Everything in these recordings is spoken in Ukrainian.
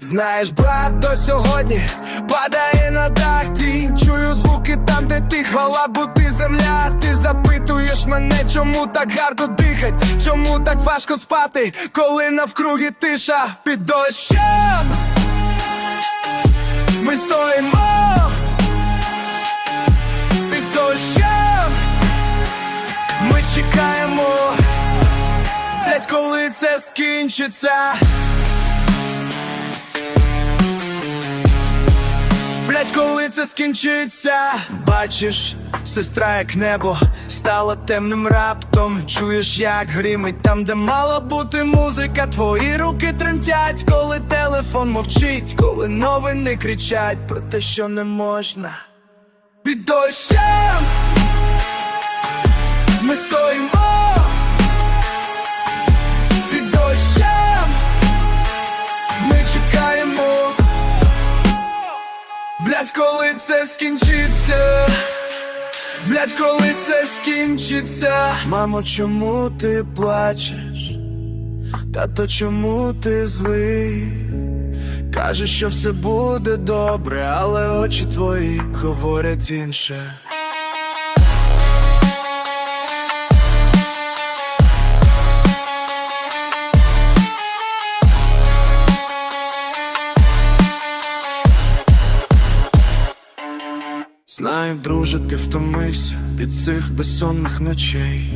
Знаєш, брат, до сьогодні падає на дах тінь Чую звуки там, де ти хвала, бути земля. Ти запитуєш мене, чому так гарно дихать, чому так важко спати, коли навкруги тиша під дощем. Ми стоїмо під дощем. Ми чекаємо, блять, коли це скінчиться. Це скінчиться, бачиш, сестра, як небо стала темним раптом. Чуєш, як гримить там, де мала бути музика. Твої руки тремтять, коли телефон мовчить, коли новини кричать про те, що не можна. Блять, коли це скінчиться, Блять, коли це скінчиться. Мамо, чому ти плачеш? Тато, чому ти злий? Каже, що все буде добре, але очі твої говорять інше. Знаю, друже, ти втомився від цих безсонних ночей,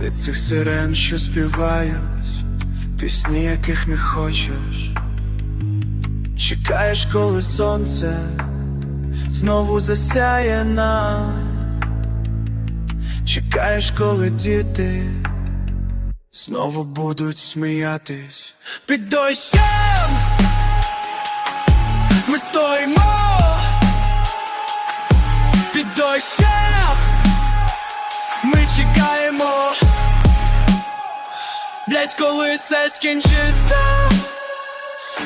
від цих сирен, що співають, пісні, яких не хочеш. Чекаєш, коли сонце знову засяє нам. Чекаєш, коли діти знову будуть сміятись під дощем. Ми стоїмо під дощем, ми чекаємо, блять, коли це скінчиться,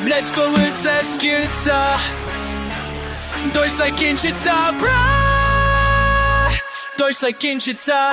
блять, коли це скінчиться, дощ закінчиться, бра, дощ закінчиться.